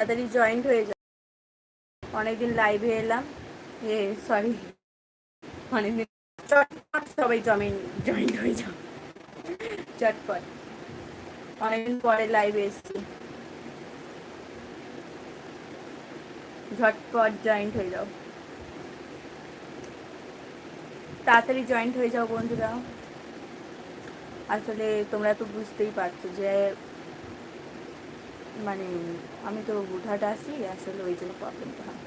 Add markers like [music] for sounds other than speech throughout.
তাড়াতাড়ি জয়েন্ট হয়ে যাও অনেকদিন লাইভে এলাম, এ সরি অনেকদিন চটপট সবাই জমিন জয়েন্ট হয়ে যাও। চটপট। অনেকদিন পরে লাইভে এসছি। ঝটপট জয়েন্ট হয়ে যাও। তাড়াতাড়ি জয়েন্ট হয়ে যাও বন্ধুরা। আসলে তোমরা তো বুঝতেই পারছ যে মানে আমি তো হুটহাট আসি আসলে ওই জন্য প্রবলেমটা হয়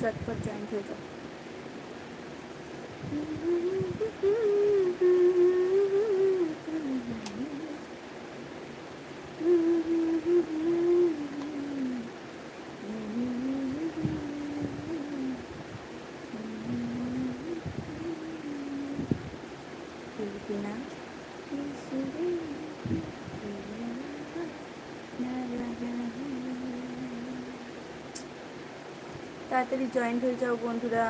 চটপট জয়েন্ট হয়ে যাও Filipina. [laughs] তাড়াতাড়ি জয়েন্ট হয়ে যাও বন্ধুরা।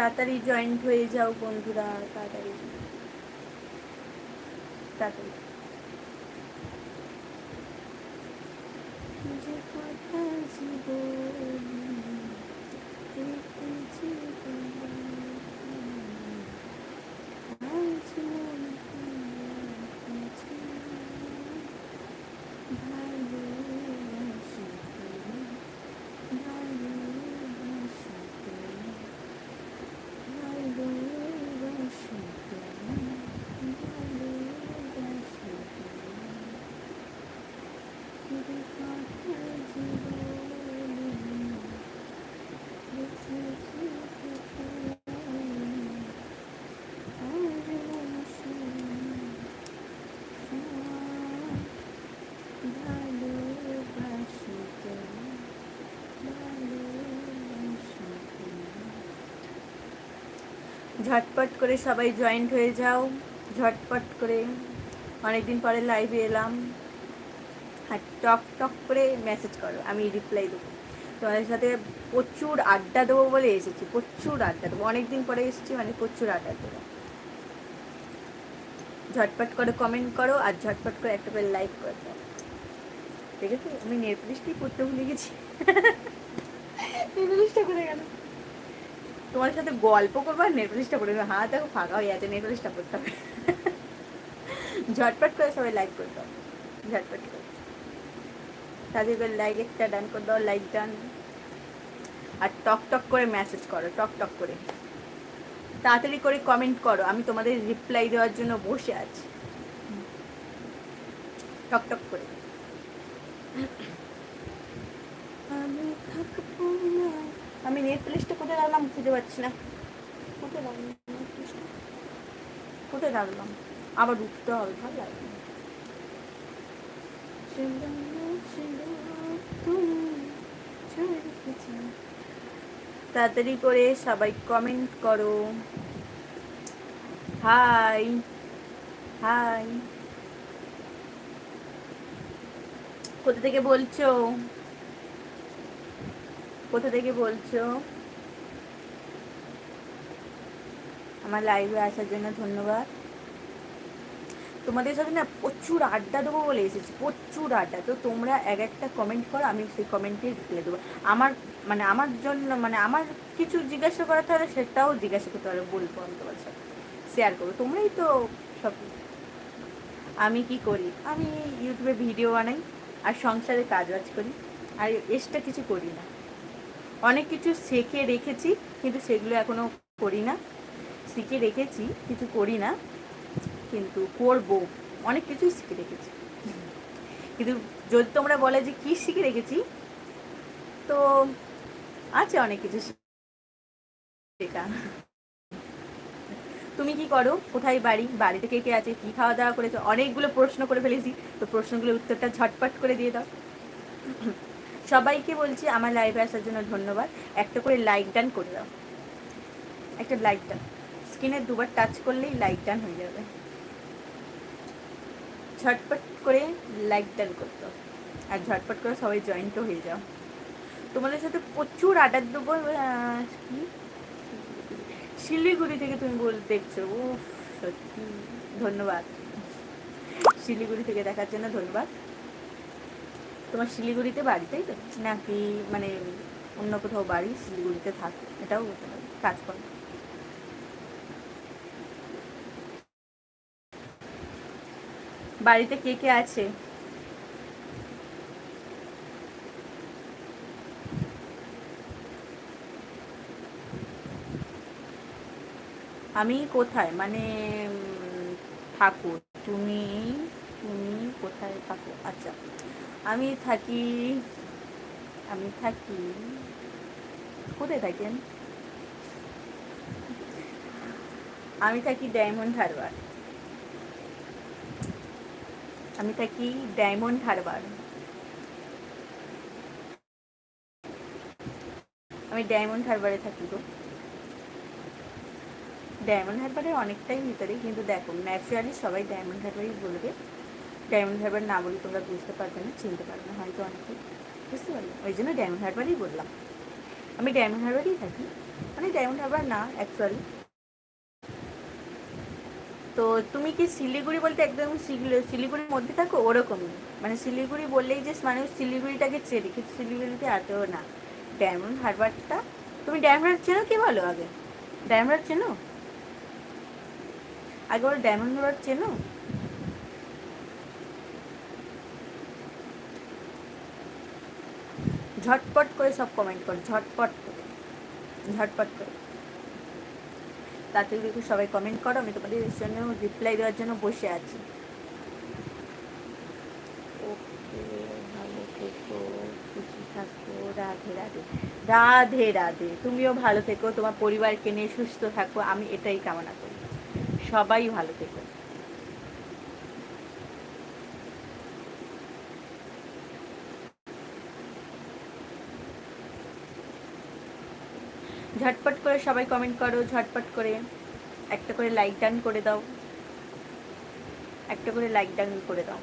তাড়াতাড়ি জয়েন্ট হয়ে যাও বন্ধুরা তাড়াতাড়ি। তাড়াতাড়ি। যে কথা জীবনে একটু জীবনে আজ মন কাছে ভালোবাসিতে ভালোবাসিতে ভালোবাসিতে ভালোবাসিতে যে কথা ভালোবাসিতে ঝটপট করে সবাই জয়েন্ট হয়ে যাও, ঝটপট করে অনেকদিন পরে লাইভে এলাম। আর টক টক করে মেসেজ করো, আমি রিপ্লাই দেবো। তোমাদের সাথে প্রচুর আড্ডা দেবো বলে এসেছি, প্রচুর আড্ডা দেবো। অনেকদিন পরে এসেছি মানে প্রচুর আড্ডা দেবো। ঝটপট করে কমেন্ট করো আর ঝটপট করে একটা করে লাইক করে দাও। ঠিক আছে আমি নেট পড়তে ভুলে গেছি। [laughs] নেট করে গেল তোমার সাথে গল্প করব আর নেটফ্লিক্সটা পড়ে হাত দেখো, ফাঁকা হয়ে আছে নেটফ্লিক্সটা পড়তে হবে। ঝটপট করে সবাই লাইক করে দাও। ঝটপট করে। তাদের করে লাইক একটা ডান করে দাও লাইক ডান আর টক টক করে মেসেজ করো, টক টক করে। তাড়াতাড়ি করে কমেন্ট করো, আমি তোমাদের রিপ্লাই দেওয়ার জন্য বসে আছি। টক টক করে। আমি থাকব না। আমি নেট প্লেসটা কোথায় রাখলাম খুঁজে পাচ্ছি না। কোথায় রাখলাম? কোথায় রাখলাম? আবার উঠতে হবে, ভালো লাগবে। তাড়াতাড়ি করে সবাই কমেন্ট করো। হাই হাই কোথা থেকে বলছো? কোথা থেকে বলছো? আমার লাইভে আসার জন্য ধন্যবাদ। তোমাদের সাথে না প্রচুর আড্ডা দেবো বলে এসেছি, প্রচুর আড্ডা। তো তোমরা এক একটা কমেন্ট করো, আমি সেই কমেন্টে রিপ্লাই দেবো। আমার মানে আমার জন্য মানে আমার কিছু জিজ্ঞাসা করার তাহলে সেটাও জিজ্ঞাসা করতে পারো, বলব আমি তোমার সাথে। শেয়ার করব, তোমরাই তো সব। আমি কি করি? আমি ইউটিউবে ভিডিও বানাই, আর সংসারে কাজ বাজ করি, আর এক্সট্রা কিছু করি না। অনেক কিছু শিখে রেখেছি, কিন্তু সেগুলো এখনও করি না। শিখে রেখেছি, কিছু করি না, কিন্তু করব। অনেক কিছুই শিখে রেখেছি। কিন্তু যদি তোমরা বলে যে কী শিখে রেখেছি, তো আছে অনেক কিছু শেখা। তুমি কি করো? কোথায় বাড়ি? বাড়িতে কে কে আছে? কি খাওয়া দাওয়া করেছ? অনেকগুলো প্রশ্ন করে ফেলেছি। তো প্রশ্নগুলোর উত্তরটা ঝটপট করে দিয়ে দাও। সবাইকে বলছি আমার লাইভে আসার জন্য ধন্যবাদ। একটা করে লাইক ডান করে দাও। একটা লাইক ডান স্ক্রিনে দুবার টাচ করলেই লাইক ডান হয়ে যাবে। ঝটপট করে লাইক ডান করতে আর ঝটপট করে সবাই জয়েন্টও হয়ে যাও। তোমাদের সাথে প্রচুর আড্ডা দেবো? শিলিগুড়ি থেকে তুমি বল, দেখছ? ও সত্যি। ধন্যবাদ। শিলিগুড়ি থেকে দেখার জন্য ধন্যবাদ। তোমার শিলিগুড়িতে বাড়ি, তাই তো? নাকি মানে অন্য কোথাও বাড়ি শিলিগুড়িতে থাকো? এটাও হতে পারে, কাজ করো। বাড়িতে কে কে আছে? আমি কোথায়? মানে থাকো তুমি তুমি কোথায় থাকো? আচ্ছা। আমি থাকি আমি থাকি। কোথায় থাকেন? আমি থাকি ডায়মন্ড হারবার। আমি থাকি ডায়মন্ড হারবার। আমি ডায়মন্ড হারবারে থাকি গো। ডায়মন্ড হারবারের অনেকটাই ভিতরে, কিন্তু দেখো, ন্যাচারালি সবাই ডায়মন্ড হারবারই বলবে। ডায়মন্ড হারবার না বলে তোমরা বুঝতে পারবে না, চিনতে পারবে না, হয়তো অনেকে বুঝতে পারবে ওই জন্য ডায়মন্ড হারবারই বললাম। আমি ডায়মন্ড হারবারই থাকি। মানে ডায়মন্ড হারবার না অ্যাকচুয়ালি তো তুমি কি শিলিগুড়ি বলতে একদম শিলি- শিলিগুড়ির মধ্যে থাকো? ওরকমই। মানে শিলিগুড়ি বললেই যে মানুষ শিলিগুড়িটাকে চেনে, কিন্তু শিলিগুড়িতে এতও না। ডায়মন্ড হারবারটা তুমি ডায়মন্ড হারবার চেনো কি বলো আগে? ডায়মন্ড হারবার চেনো? আগে বলো ডায়মন্ড হারবার চেনো? ঝটপট করে সব কমেন্ট করো, ঝটপট করে ঝটপট করে। তাড়াতাড়ি একটু সবাই কমেন্ট করো, আমি তোমাদের জন্য রিপ্লাই দেওয়ার জন্য বসে আছি। ওকে, ভালো থেকো, খুশি থাকো, রাধে রাধে। রাধে রাধে, তুমিও ভালো থেকো, তোমার পরিবারকে নিয়ে সুস্থ থাকো, আমি এটাই কামনা করি। সবাই ভালো থেকো। ঝটপট করে সবাই কমেন্ট করো, ঝটপট করে একটা করে লাইক ডান করে দাও। একটা করে লাইক ডান করে দাও।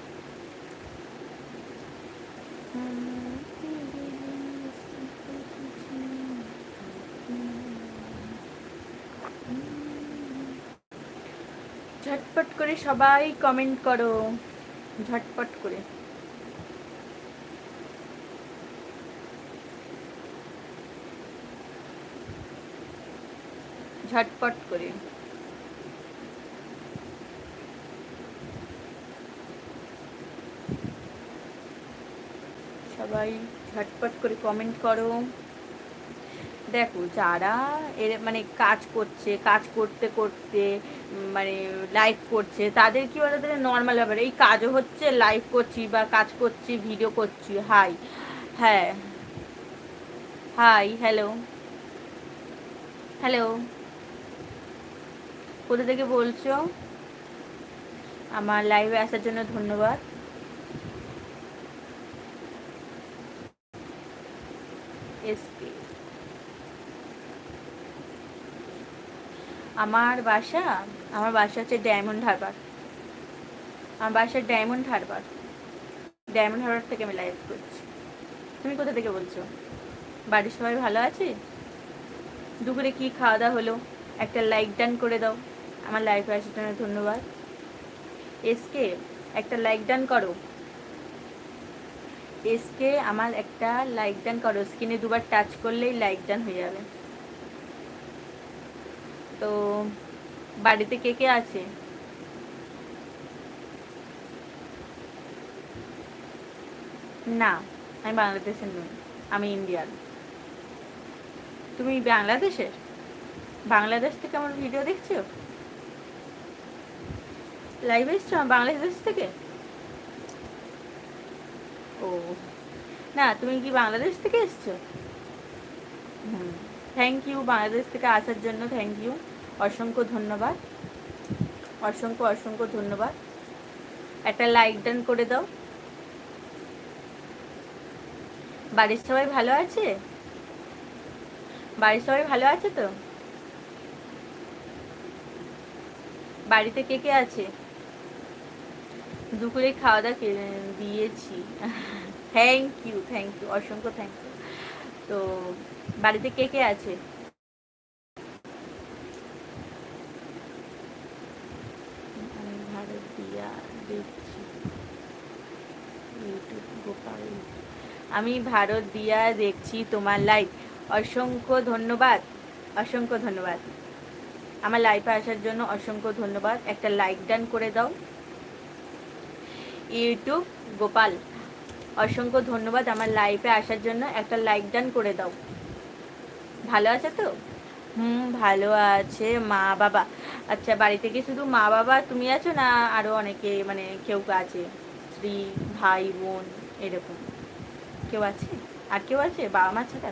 ঝটপট করে সবাই কমেন্ট করো। ঝটপট করে। ঝটপট করে। সবাই ঝটপট করে কমেন্ট করো। দেখো যারা এর মানে কাজ করছে, কাজ করতে করতে মানে লাইভ করছে, তাদের কি বলে তাদের নর্মাল ব্যাপার। এই কাজও হচ্ছে লাইভ করছি বা কাজ করছি ভিডিও করছি হাই হ্যাঁ হাই হ্যালো হ্যালো কোথা থেকে বলছো? আমার লাইভে আসার জন্য ধন্যবাদ। এসকে আমার বাসা আমার বাসা হচ্ছে ডায়মন্ড হারবার আমার বাসা ডায়মন্ড হারবার ডায়মন্ড হারবার থেকে আমি লাইভ করছি। তুমি কোথা থেকে বলছো? বাড়ির সবাই ভালো আছে? দুপুরে কি খাওয়া দাওয়া হলো? একটা লাইক ডান করে দাও। আমার লাইভে আসার জন্য ধন্যবাদ। এসকে একটা লাইক ডান করো। এসকে আমার একটা লাইক ডান করো। স্ক্রিনে দুবার টাচ করলেই লাইক ডান হয়ে যাবে। তো, বাড়িতে কে কে আছে? না, আমি বাংলাদেশের নই, আমি ইন্ডিয়ান তুমি বাংলাদেশের? বাংলাদেশ থেকে আমার ভিডিও দেখছ? লাইভ এসছো? বাংলাদেশ থেকে? ও। না, তুমি কি বাংলাদেশ থেকে এসছো? হুম। থ্যাংক ইউ বাংলাদেশ থেকে আসার জন্য থ্যাংক ইউ অসংখ্য ধন্যবাদ। অসংখ্য অসংখ্য ধন্যবাদ। একটা লাইক ডান করে দাও। বাড়ির সবাই ভালো আছে? বাড়ির সবাই ভালো আছে তো? বাড়িতে কে কে আছে? দুপুরে খাওয়া দাওয়া দিয়েছি। থ্যাংক ইউ থ্যাংক ইউ অসংখ্য থ্যাংক ইউ তো বাড়িতে কে কে আছে? আমি ভারত দিয়া দেখছি তোমার লাইভ অসংখ্য ধন্যবাদ অসংখ্য ধন্যবাদ। আমার লাইভে আসার জন্য অসংখ্য ধন্যবাদ। একটা লাইক ডান করে দাও। ইউটিউব গোপাল। অসংখ্য ধন্যবাদ আমার লাইফে আসার জন্য। একটা লাইক ডান করে দাও। ভালো আছে তো? হুম, ভালো আছে মা বাবা। আচ্ছা বাড়িতে কি শুধু মা বাবা তুমি আছো না আরও অনেকে মানে কেউ আছে? স্ত্রী, ভাই, বোন, এরকম। কেউ আছে? আর কেউ আছে? বাবা মা ছাড়া?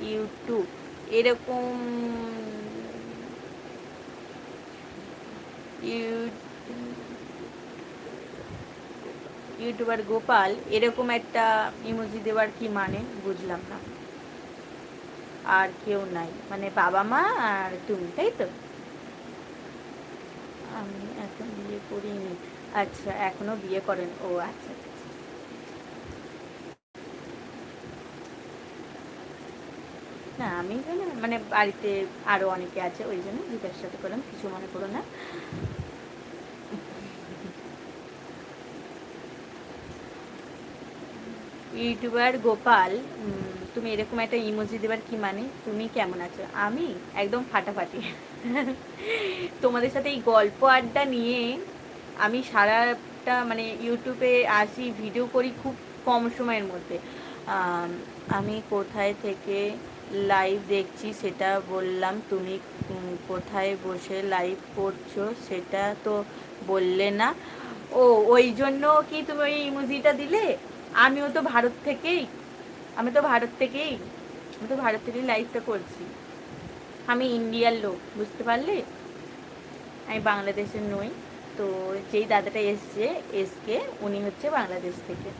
ইউটিউব, এরকম ইউটিউবার গোপাল, এরকম একটা ইমোজি দেওয়ার কি মানে? বুঝলাম না। আর কেউ নাই। মানে বাবা মা আর তুমি, তাই তো? আমি এখন বিয়ে করিনি। আচ্ছা এখনও বিয়ে করেন। ও আচ্ছা আচ্ছা না, আমি মানে বাড়িতে আরও অনেকে আছে, ওই জন্য জিজ্ঞাসা করলাম, কিছু মনে করো না। ইউটিউবার গোপাল তুমি এরকম একটা ইমোজি দেবার কি মানে? তুমি কেমন আছো? আমি একদম ফাটাফাটি। তোমাদের সাথে এই গল্প আড্ডা নিয়ে আমি সারাটা মানে ইউটিউবে আসি, ভিডিও করি খুব কম সময়ের মধ্যে। আমি কোথায় থেকে লাইভ দেখছি সেটা বললাম, তুমি কোথায় বসে লাইভ করছ সেটা তো বললে না। ও, ওই জন্য কি তুমি ওই ইমোজিটা দিলে? আমিও তো ভারত থেকেই, আমি তো ভারত থেকেই, আমি তো ভারত থেকেই লাইফটা করছি। আমি ইন্ডিয়ার লোক, বুঝতে পারলে? আমি বাংলাদেশের নই, তো যেই দাদাটা এসছে, এসকে উনি হচ্ছে বাংলাদেশ থেকে।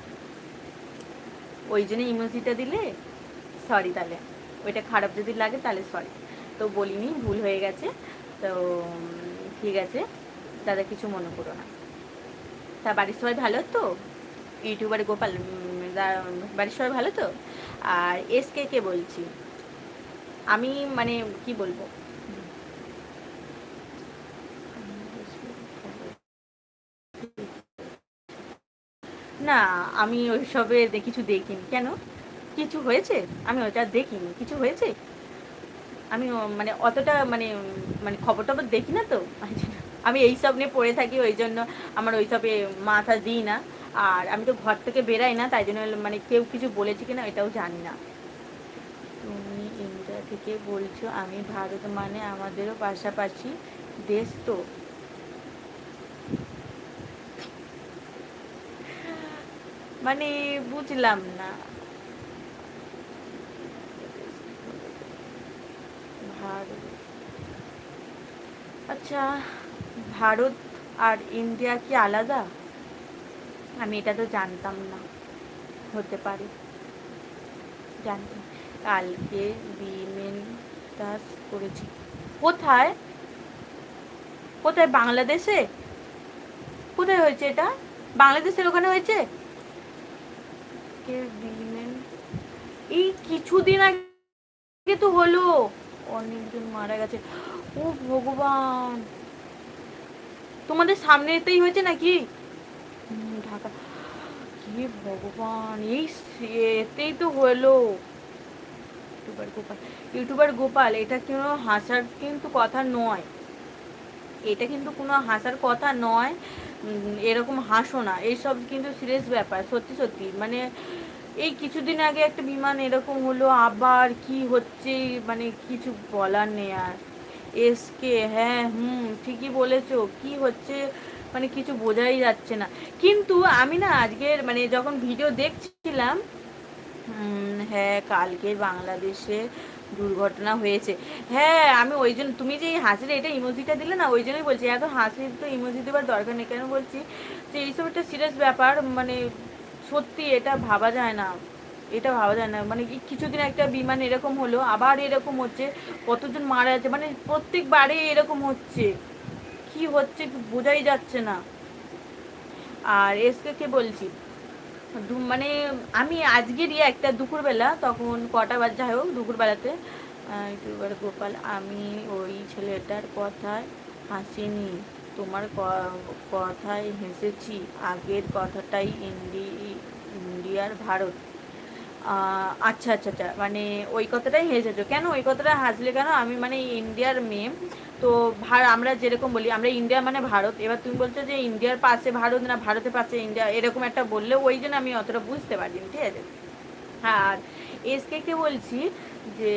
ওই জন্য ইমোজিটা দিলে সরি তাহলে। ওইটা খারাপ যদি লাগে তাহলে সরি তো বলিনি, ভুল হয়ে গেছে। তো ঠিক আছে। দাদা কিছু মনে করো না। তা বাড়ির সবাই ভালো তো? ইউটিউবার গোপাল বাড়ির ভালো তো? আর এসকে কে বলছি? আমি মানে কি বলব? না, আমি ওইসবে কিছু দেখিনি। কেন? কিছু হয়েছে? আমি ওটা দেখিনি। কিছু হয়েছে? আমি মানে অতটা মানে মানে খবর টবর দেখি না তো? আমি এইসব নিয়ে পড়ে থাকি, ওই জন্য আমার ওইসবে মাথা দিই না। আর আমি তো ঘর থেকে বেরাই না, তাই জন্য মানে কেউ কিছু বলেছে কিনা এটাও জানি না। তুমি ইন্ডিয়া থেকে বলছো, আমি ভারত মানে আমাদেরও পাশাপাশি দেশ তো। মানে বুঝলাম না। ভারত। আচ্ছা ভারত আর ইন্ডিয়া কি আলাদা? আমি এটা তো জানতাম না। হতে পারে। জানতাম। কালকে বিমেন দাস করেছি। কোথায়? কোথায়? বাংলাদেশে? কোথায় হয়েছে এটা? বাংলাদেশের ওখানে হয়েছে? এই কিছুদিন আগে তো হলো। অনেকজন মারা গেছে। ও ভগবান। তোমাদের সামনেতেই হয়েছে নাকি? কি ভগবান এই এতেই তো হলো ইউটিউবার গোপাল ইউটিউবার গোপাল এটা কোনো হাসার কিন্তু কথা নয়। এটা কিন্তু কোনো হাসার কথা নয়। এরকম হাসো না। এইসব কিন্তু সিরিয়াস ব্যাপার, সত্যি সত্যি। মানে এই কিছুদিন আগে একটা বিমান এরকম হলো, আবার কি হচ্ছে মানে কিছু বলার নেই আর। এসকে হ্যাঁ হুম, ঠিকই বলেছ। কি হচ্ছে? মানে কিছু বোঝাই যাচ্ছে না। কিন্তু আমি না আজকের মানে যখন ভিডিও দেখছিলাম হ্যাঁ কালকে বাংলাদেশে দুর্ঘটনা হয়েছে। হ্যাঁ আমি ওই জন্য, তুমি যে হাসির এটা ইমোজিটা দিলে না, ওই জন্যই বলছি, এখন হাসির তো ইমোজি দেওয়ার দরকার নেই। কেন বলছি যে এইসব একটা সিরিয়াস ব্যাপার মানে সত্যি এটা ভাবা যায় না। এটা ভাবা যায় না। মানে কিছুদিন একটা বিমান এরকম হলো, আবার এরকম হচ্ছে, কতজন মারা যাচ্ছে মানে প্রত্যেকবারে এরকম হচ্ছে। কি হচ্ছে বোঝাই যাচ্ছে না। আর এসকে কে বলছি? মানে আমি আজকেরই একটা দুপুরবেলা, তখন কটা বাজে, যাই হোক, দুপুরবেলাতে এবার গোপাল, আমি ওই ছেলেটার কথায় হাসিনি। তোমার কথায় হেসেছি। আগের কথাটাই ইন্ডি, ইন্ডিয়ার ভারত। আচ্ছা আচ্ছা আচ্ছা মানে ওই কথাটাই হেসেছো কেন? ওই কথাটা হাসলে কেন? আমি মানে ইন্ডিয়ার মেয়ে। তো আমরা যেরকম বলি, আমরা ইন্ডিয়া মানে ভারত। এবার তুমি বলছো যে ইন্ডিয়ার পাশে ভারত না ভারতের পাশে ইন্ডিয়া, এরকম একটা বললে ওই জন্য আমি অতটা বুঝতে পারিনি, ঠিক আছে? আর এসকে কে বলছি যে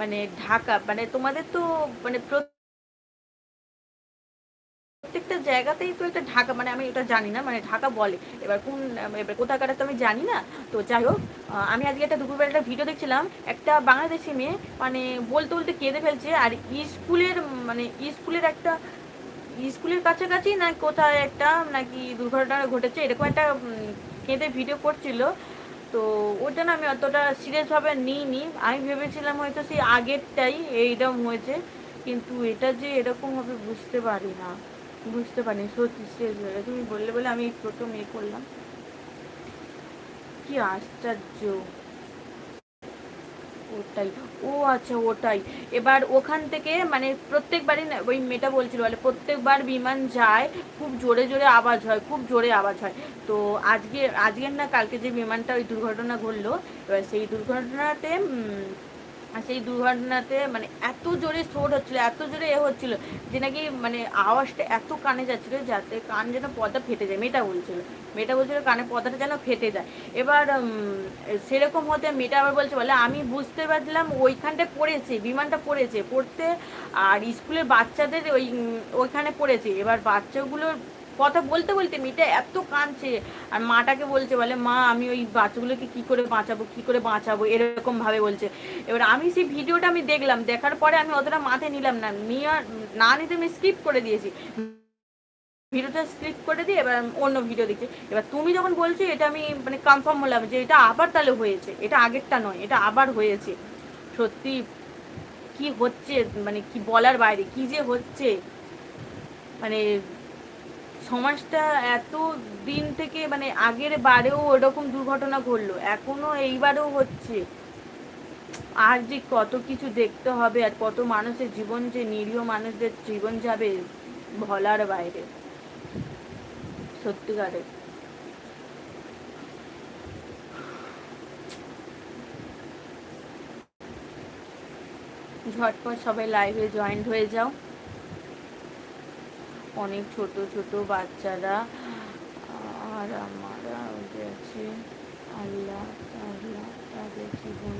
মানে ঢাকা মানে তোমাদের তো মানে প্রত্যেকটা জায়গাতেই তো একটা ঢাকা মানে আমি এটা জানি না মানে ঢাকা বলে। এবার কোন, এবার কোথাকার তো আমি জানি না। তো যাই হোক আমি আজকে একটা দুপুরবেলা একটা ভিডিও দেখছিলাম। একটা বাংলাদেশি মেয়ে মানে বলতে বলতে কেঁদে ফেলছে। আর স্কুলের মানে স্কুলের একটা, স্কুলের কাছাকাছি না কোথায় একটা, নাকি দুর্ঘটনা ঘটেছে, এরকম একটা কেঁদে ভিডিও করছিল। তো ওটা না আমি অতটা সিরিয়াসভাবে নিইনি। আমি ভেবেছিলাম হয়তো সেই আগেরটাই এইরকম হয়েছে। কিন্তু এটা যে এরকম হবে বুঝতে পারি না। বুঝতে পারি সত্যি শেষ হয়ে তুমি বললে বলে আমি প্রথম এ করলাম। কি আশ্চর্য। ওটাই। ও আচ্ছা ওটাই। এবার ওখান থেকে মানে প্রত্যেকবারই ওই মেয়েটা বলছিল বলে, প্রত্যেকবার বিমান যায়, খুব জোরে জোরে আওয়াজ হয়, খুব জোরে আওয়াজ হয়। তো আজকে, আজকের না কালকে যে বিমানটা ওই দুর্ঘটনা ঘটলো, এবার সেই দুর্ঘটনাতে আর সেই দুর্ঘটনাতে মানে এত জোরে শোর হচ্ছিল, এত জোরে এ হচ্ছিল যে নাকি মানে আওয়াজটা এত কানে যাচ্ছিল যাতে কান যেন পর্দা ফেটে যায়, মেয়েটা বলছিল। মেয়েটা বলছিল কানে পর্দাটা যেন ফেটে যায়। এবার সেরকম হতে মেয়েটা আবার বলছে, বলে আমি বুঝতে পারলাম ওইখানটায় পড়েছে, বিমানটা পড়েছে, পড়তে আর স্কুলের বাচ্চাদের ওই ওইখানে পড়েছে। এবার বাচ্চাগুলোর কথা বলতে বলতে মেয়েটা এত কাঁদছে। আর মাটাকে বলছে, বলে, মা, আমি ওই বাচ্চাগুলোকে কি করে বাঁচাবো, কি করে বাঁচাবো? এরকম ভাবে বলছে। এবার আমি সেই ভিডিওটা আমি দেখলাম, দেখার পরে আমি অতটা মাথায় নিলাম না। নিয়ে না নিতে আমি স্কিপ করে দিয়েছি। ভিডিওটা স্কিপ করে দিয়ে এবার অন্য ভিডিও দেখছি। এবার তুমি যখন বলছো, এটা আমি মানে কনফার্ম হলাম যে এটা আবার তাহলে হয়েছে। এটা আগেরটা নয়, এটা আবার হয়েছে। সত্যি, কি হচ্ছে? মানে কি বলার বাইরে, কি যে হচ্ছে? মানে সমাজটা এত দিন থেকে মানে আগের বারেও ওরকম দুর্ঘটনা ঘটলো, এখনও এইবারেও হচ্ছে। আর যে কত কিছু দেখতে হবে আর কত মানুষের জীবন যে নিরীহ মানুষদের জীবন যাবে ভলার বাইরে সত্যিকারে ঝটপট সবাই লাইভে জয়েন্ট হয়ে যাও। অনেক ছোট ছোট বাচ্চারা। আর আমরা গেছে আল্লাহ আল্লাহ তাদের জীবন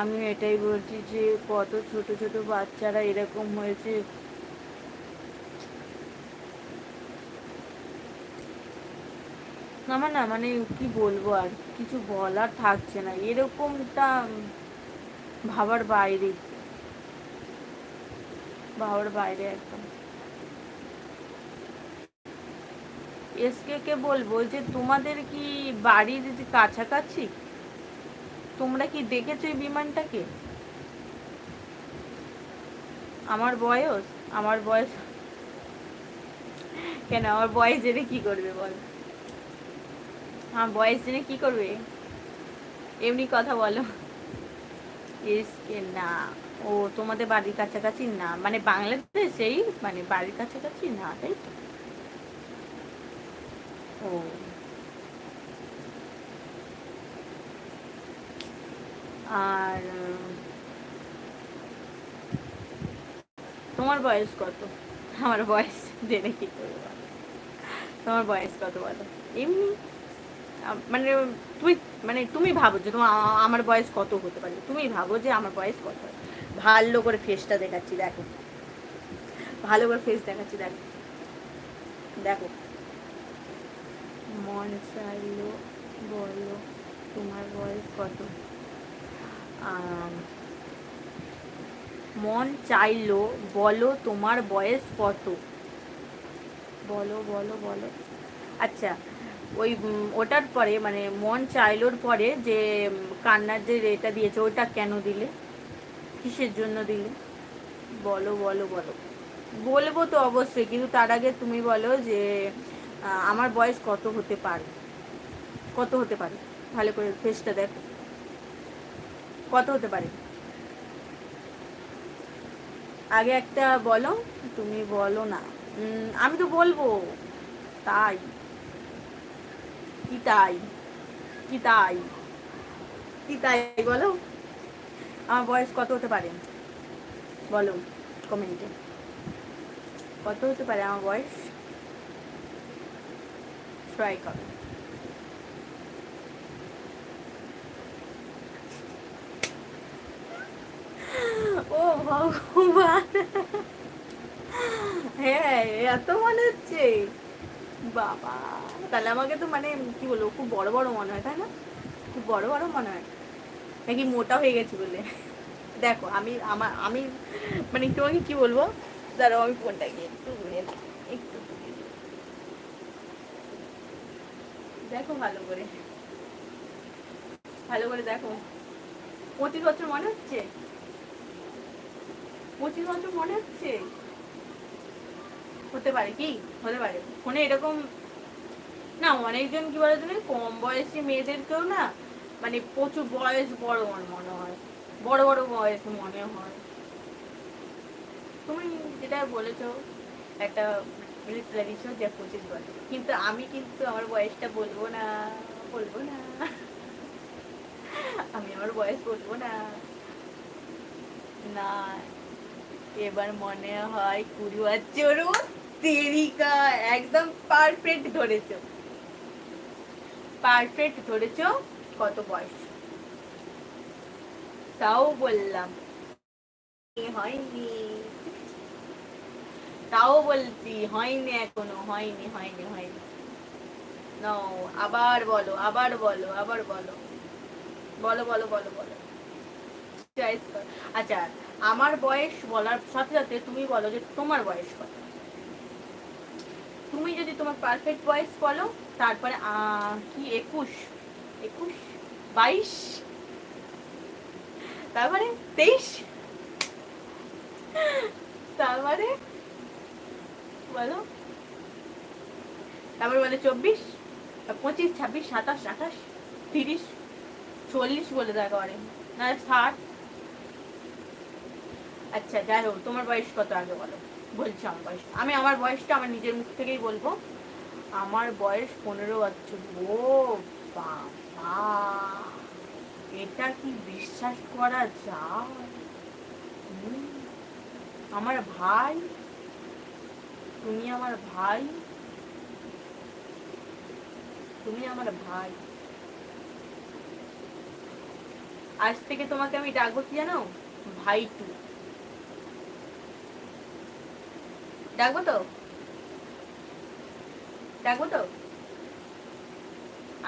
আমি এটাই বলছি যে, কত ছোট ছোট বাচ্চারা এরকম হয়েছে। আমার না মানে কি বলব আর? কিছু বলার থাকছে না। এরকমটা ভাবার বাইরে। বাবার বাইরে একদম। এসকে কে বলব যে তোমাদের কি বাড়ির কাছাকাছি? তোমরা কি দেখেছ এই বিমানটাকে? আমার বয়স? আমার বয়স? কেন আমার বয়স জেনে কি করবে বল? আমার বয়স জেনে কি করবে? এমনি কথা বলো। এসকে না। ও তোমাদের বাড়ির কাছাকাছি না মানে বাংলাদেশেই মানে বাড়ির কাছাকাছি না, তাই তো? ও। আর, তোমার বয়স কত? আমার বয়স জেনে কি করব তোমার বয়স কত বলো? এমনি মানে তুই মানে তুমি ভাবো যে তোমার আমার বয়স কত হতে পারে? তুমি ভাবো যে আমার বয়স কত ভালো করে ফেসটা দেখাচ্ছি, দেখো। ভালো করে ফেস দেখাচ্ছি, দেখো। দেখো। মন চাইলো বলো তোমার বয়স কত? মন চাইলো বলো তোমার বয়স কত? বলো বলো বলো। আচ্ছা ওই ওটার পরে মানে মন চাইলোর পরে যে কান্নার যে এটা দিয়েছে, ওটা কেন দিলে? কিসের জন্য দিলে? বলো বলো বলো। বলব তো অবশ্যই, কিন্তু তার আগে তুমি বলো যে আমার বয়স কত হতে পারে? কত হতে পারে? ভালো করে ফেসটা দেখো। কত হতে পারে? আগে একটা বলো, তুমি বলো না। আমি তো বলব। তাই। কি তাই? কি তাই? কি তাই বলো? আমার বয়স কত হতে পারে? বলো কমেন্টে কত হতে পারে আমার বয়স? ট্রাই করো। ও ভগবান! হ্যাঁ এত মনে হচ্ছে। বাবা, তাহলে আমাকে তো মানে কি বলব, খুব বড় বড় মনে হয়, তাই না? খুব বড় বড় মনে হয়। নাকি মোটা হয়ে গেছি বলে। দেখো, আমি, আমার, আমি মানে তোমাকে কি বলব? দাঁড়াও, আমি ফোনটাকে একটু একটু দেখো ভালো করে। ভালো করে দেখো। পঁচিশ বছর মনে হচ্ছে? পঁচিশ বছর মনে হচ্ছে? হতে পারে কি? হতে পারে। ফোনে এরকম, না, অনেকজন কি বলে তুমি কম বয়সী মেয়েদেরকেও না মানে প্রচুর বয়স বড় আমার মনে হয়। বড় বড় বয়স মনে হয়। তুমি যেটা বলেছ, একটা যে পঁচিশ কিন্তু আমি কিন্তু আমার বয়সটা বলব না বলব না। আমি আমার বয়স বলব না। না, এবার মনে হয় কুড়ি বছর ও তেরিকা একদম পারফেক্ট ধরেছ। পারফেক্ট ধরেছো। কত বয়স? তাও বললাম। হয়নি। তাও বলছি, হয়নি এখনও, হয়নি হয়নি হয়নি। নাও, আবার বলো আবার বলো আবার বলো। বলো বলো বলো বলো। আচ্ছা আমার বয়স বলার সাথে সাথে তুমি বলো যে তোমার বয়স কত? তুমি যদি তোমার পারফেক্ট বয়স বলো, তারপরে কি, একুশ? একুশ? বাইশ। তারপরে তেইশ। তারপরে বলো। তারপরে বলে চব্বিশ, পঁচিশ, ছাব্বিশ, সাতাশ, আঠাশ, তিরিশ, চল্লিশ বলে দেয় করে না, ষাট। আচ্ছা যাই হোক, তোমার বয়স কত আগে বলো? বলছি আমার বয়স। আমি আমার বয়সটা আমার নিজের মুখ থেকেই বলব। আমার বয়স পনেরো বছর। ও বাবা এটা কি বিশ্বাস করা যায়? আমার ভাই? তুমি আমার ভাই? তুমি আমার ভাই। আজ থেকে তোমাকে আমি ডাকবো কি জানো? ভাই টু। ডাকবো তো? ডাকবো তো?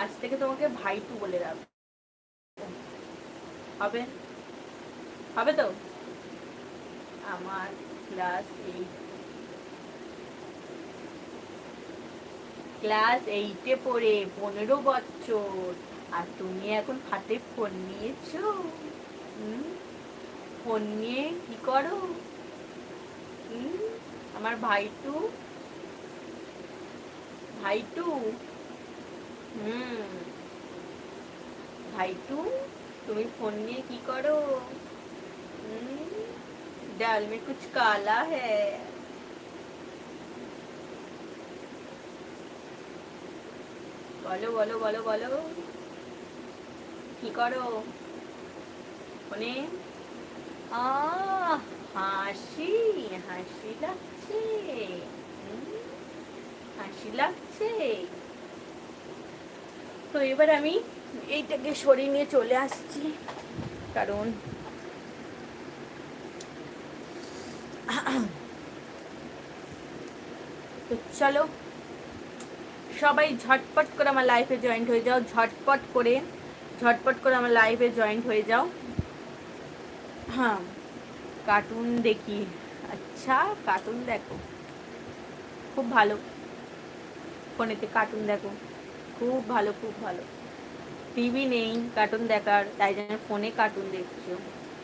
আজ থেকে তোমাকে ভাই টু বলে রাখব হবে? হবে তো? আমার ক্লাস এইট ক্লাস এইটে পড়ে পনেরো বছর। আর তুমি এখন হাতে ফোন নিয়েছো? ফোন নিয়ে কি করো? আমার ভাইটু ভাইটু ভাইটু তুমি ফোন নিয়ে কি করো? ডাল মে কুছ কালা হ্যায়। বলো বলো বলো বলো। কি করো? ফোনে? হাসি হাসি লাগছে। হাসি লাগছে। তো এবার আমি এইটাকে সরিয়ে নিয়ে চলে আসছি, কারণ তো চলো, সবাই ঝটপট করে আমার লাইফে জয়েন্ট হয়ে যাও, ঝটপট করে ঝটপট করে আমার লাইফে জয়েন্ট হয়ে যাও। হ্যাঁ কার্টুন দেখি। আচ্ছা কার্টুন দেখো। খুব ভালো। ফোনেতে কার্টুন দেখো। খুব ভালো খুব ভালো। টিভি নেই কার্টুন দেখার, তাই জন্য ফোনে কার্টুন দেখছ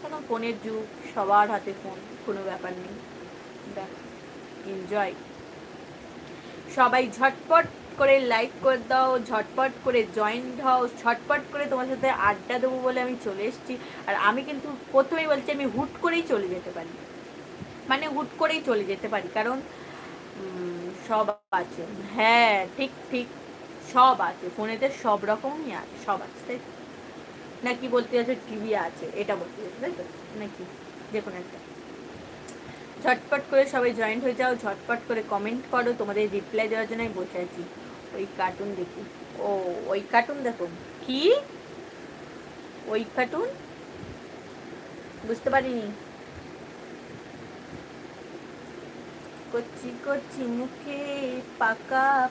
এখন ফোনের যুগ, সবার হাতে ফোন কোনো ব্যাপার নেই। দেখ এনজয় সবাই ঝটপট করে লাইক করে দাও, ঝটপট করে জয়েন্ট হও, ঝটপট করে তোমার সাথে আড্ডা দেবো বলে আমি চলে এসেছি। আর আমি কিন্তু প্রথমেই বলছি আমি হুট করেই চলে যেতে পারি। মানে হুট করেই চলে যেতে পারি, কারণ সব আছে। হ্যাঁ ঠিক ঠিক। সব আছে, ফোনেতে সব রকমই আছে, সব আছে, তাই তো? নাকি বলতে আছে টিভি আছে, এটা বলতে চাইছো, তাই তো? নাকি যে কোনো একটা। ঝটপট করে সবাই জয়েন্ট হয়ে যাও, ঝটপট করে কমেন্ট করো, তোমাদের রিপ্লাই দেওয়ার জন্য আমি বসে আছি। ওই কার্টুন দেখি। ও, ওই কার্টুন দেখো। কি? ওই কার্টুন বুঝতে পারিনি। কচি কচি মুখে পাকা